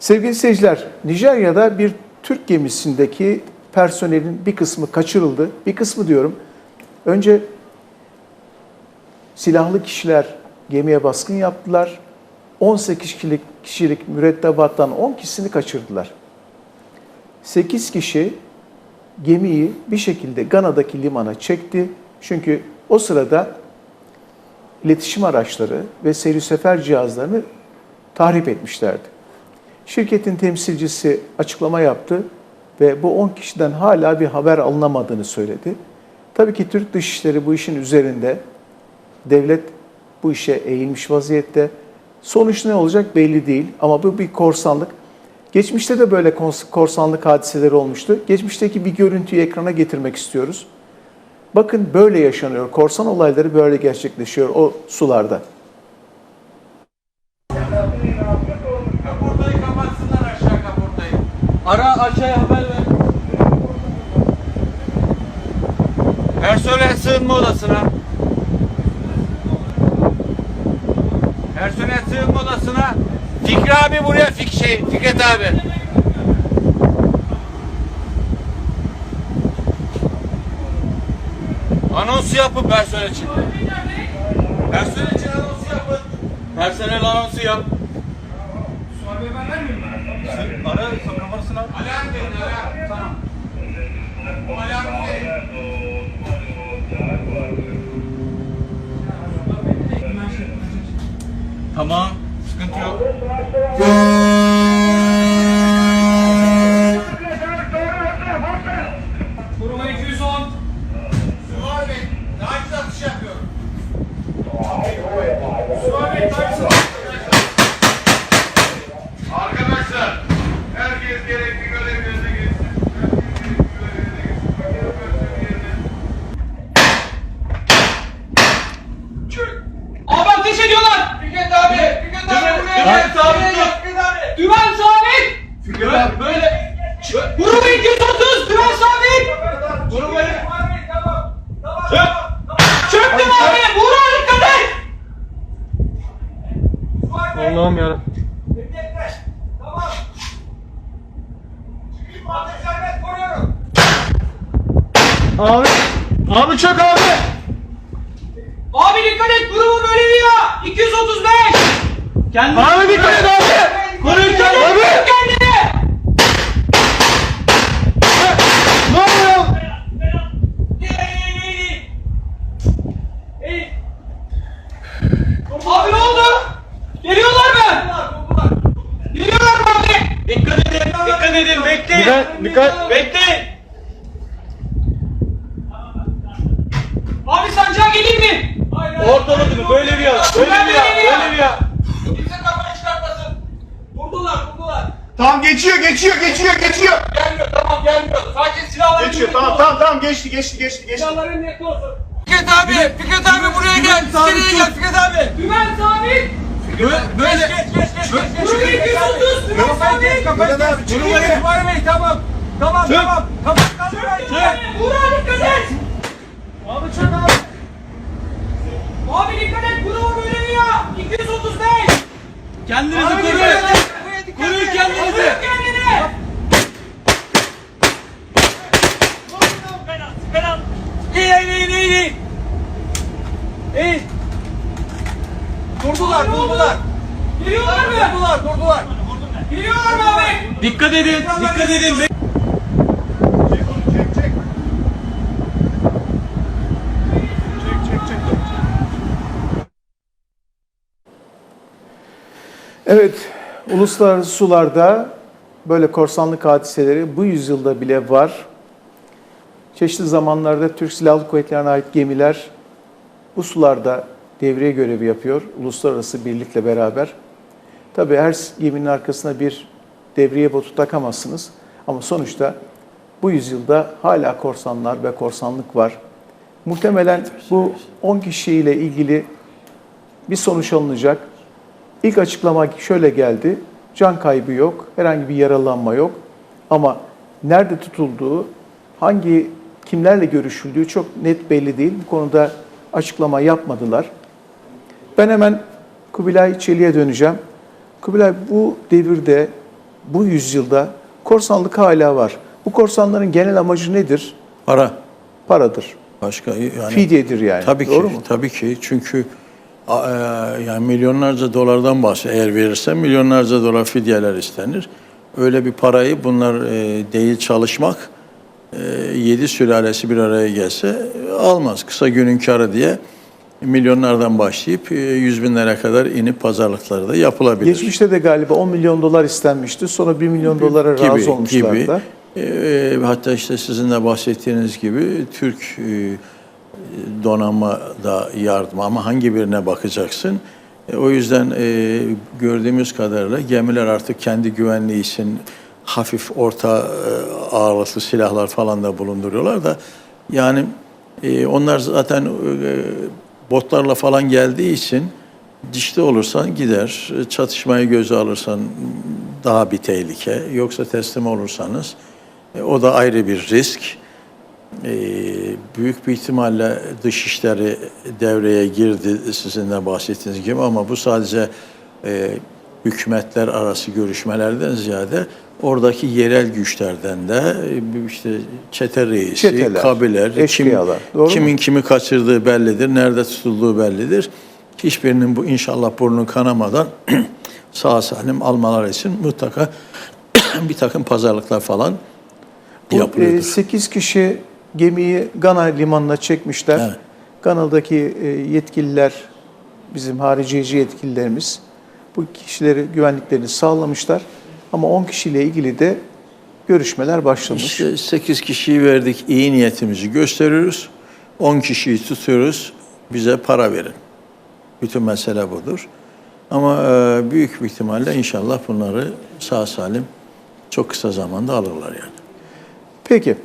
Sevgili seyirciler, Nijerya'da bir Türk gemisindeki personelin bir kısmı kaçırıldı. Bir kısmı diyorum. Önce silahlı kişiler gemiye baskın yaptılar. 18 kişilik, kişilik mürettebattan 10 kişisini kaçırdılar. 8 kişi gemiyi bir şekilde Gana'daki limana çekti. Çünkü o sırada iletişim araçları ve seyir sefer cihazlarını tahrip etmişlerdi. Şirketin temsilcisi açıklama yaptı ve bu 10 kişiden hala bir haber alınamadığını söyledi. Tabii ki Türk Dışişleri bu işin üzerinde. Devlet bu işe eğilmiş vaziyette. Sonuç ne olacak belli değil ama bu bir korsanlık. Geçmişte de böyle korsanlık hadiseleri olmuştu. Geçmişteki bir görüntüyü ekrana getirmek istiyoruz. Bakın böyle yaşanıyor. Korsan olayları böyle gerçekleşiyor o sularda. Ara aşağıya haber ver. Personel sığınma odasına. Personel sığınma odasına. Fikri abi buraya Fik şey, Fikret abi. Anons yapın personel için. Personel için anons yapın. Personel anonsu yap. Ara numarasını al. Alarm verin alarm. Tamam. O alarmı verin. Tamam. Sıkıntı yok. Kuruma 210. Suvar Bey, taciz atışı yapıyorum. Suat Bey taksi. Arkadaşlar, herkes gerekli görev yerine geçsin. Herkes gerekli görevine geçsin. Bakın personel yerine. Abi ateş ediyorlar. Fikret abi, Fikret abi buraya Dümen gel. sabit Buraya dur. gel, Fikret abi. Dümen sabit. Fikret abi böyle. Kuruma 230. Dümen sabit. Vurmayın. Tamam. Tamam. Tamam. Çöktüm abi. Buğra dikkat et. Allah'ım yarabbim. Tamam. Abi, abi çök abi. Abi dikkat et. Kurumun ölevi ya. 235. Kendini. Abi dikkat et abi. Koruyun kendini. Abi. Koruyun kendini. Ne oluyor? Abi ne oldu? Geliyorlar mı? Geliyorlar mı abi? Dikkat edin, dikkat edin, bekleyin. Dikkat, dikkat. Bekleyin. Abi sancağa geleyim mi? Ortalık mı? Böyle bir yer. Böyle bir yer. Böyle bir yer. Kimse kafayı çıkartmasın. Vurdular, vurdular. Tamam geçiyor, geçiyor, geçiyor, geçiyor. Gelmiyor, tamam gelmiyor. Sadece silahlar Geçiyor, tamam, tamam, tamam. Geçti, geçti, geçti, geçti. Silahların niyetli olsun. Fikret abi, Fikret abi buraya gel. İçeriye gel Fikret abi. Dümen sabit. Böyle. Geç, geç, geç, geç, geç. Kuruma 230. Dümen sabit. Kafayı kes. Durmayın. İhbar Bey, tamam. Tamam, tamam. Kapat, kapat. Buğra dikkat et. Abi çök abi. Abi dikkat et. Kuruma böyle ya. 235. Kendinizi Abi koruyun. et. Koruyun kendinizi. Koruyun kendini. İyi, iyi, iyi, iyi. İyi. Durdular. Geliyorlar mı? Durdular, durdular. Geliyorlar mı abi? Dikkat edin, dikkat edin. Çek onu, çek, çek. Çek, çek, çek. Evet, uluslararası sularda böyle korsanlık hadiseleri bu yüzyılda bile var. Çeşitli zamanlarda Türk Silahlı Kuvvetleri'ne ait gemiler bu sularda devriye görevi yapıyor, uluslararası birlikle beraber. Tabii her geminin arkasına bir devriye botu takamazsınız ama sonuçta bu yüzyılda hala korsanlar ve korsanlık var. Muhtemelen bu 10 kişiyle ilgili bir sonuç alınacak. İlk açıklama şöyle geldi. Can kaybı yok, herhangi bir yaralanma yok. Ama nerede tutulduğu, hangi kimlerle görüşüldüğü çok net belli değil. Bu konuda açıklama yapmadılar. Ben hemen Kubilay Çelik'e döneceğim. Kubilay bu devirde bu yüzyılda korsanlık hala var. Bu korsanların genel amacı nedir? Para. Paradır. Başka yani Fidyedir yani. Tabii ki, Doğru mu? tabii ki. Çünkü e, yani milyonlarca dolardan bahsediyor. Eğer verirsen milyonlarca dolar fidyeler istenir. Öyle bir parayı bunlar e, değil çalışmak e, yedi sülalesi bir araya gelse e, almaz. Kısa günün karı diye milyonlardan başlayıp e, yüz binlere kadar inip pazarlıkları da yapılabilir. Geçmişte de galiba 10 milyon dolar istenmişti. Sonra 1 milyon dolara razı olmuşlar da. E, hatta işte sizin de bahsettiğiniz gibi Türk e, donanma da yardım ama hangi birine bakacaksın? E, o yüzden e, gördüğümüz kadarıyla gemiler artık kendi güvenliği için hafif orta e, ağırlıklı silahlar falan da bulunduruyorlar da yani e, onlar zaten e, botlarla falan geldiği için dişli olursan gider, çatışmayı göze alırsan daha bir tehlike. Yoksa teslim olursanız e, o da ayrı bir risk. E, büyük bir ihtimalle dışişleri devreye girdi sizin de bahsettiğiniz gibi ama bu sadece e, hükümetler arası görüşmelerden ziyade oradaki yerel güçlerden de e, işte çete reisi, Çeteler, kabiler, kim, doğru mu? kimin kimi kaçırdığı bellidir, nerede tutulduğu bellidir. Hiçbirinin bu inşallah burnu kanamadan sağ salim almalar için mutlaka bir takım pazarlıklar falan Bu yapılıyordur. 8 kişi gemiyi Gana limanına çekmişler. Evet. Gana'daki e, yetkililer, bizim hariciyeci yetkililerimiz bu kişileri güvenliklerini sağlamışlar. Ama 10 kişiyle ilgili de görüşmeler başlamış. İşte 8 kişiyi verdik, iyi niyetimizi gösteriyoruz. 10 kişiyi tutuyoruz, bize para verin. Bütün mesele budur. Ama e, büyük bir ihtimalle inşallah bunları sağ salim çok kısa zamanda alırlar yani. Peki.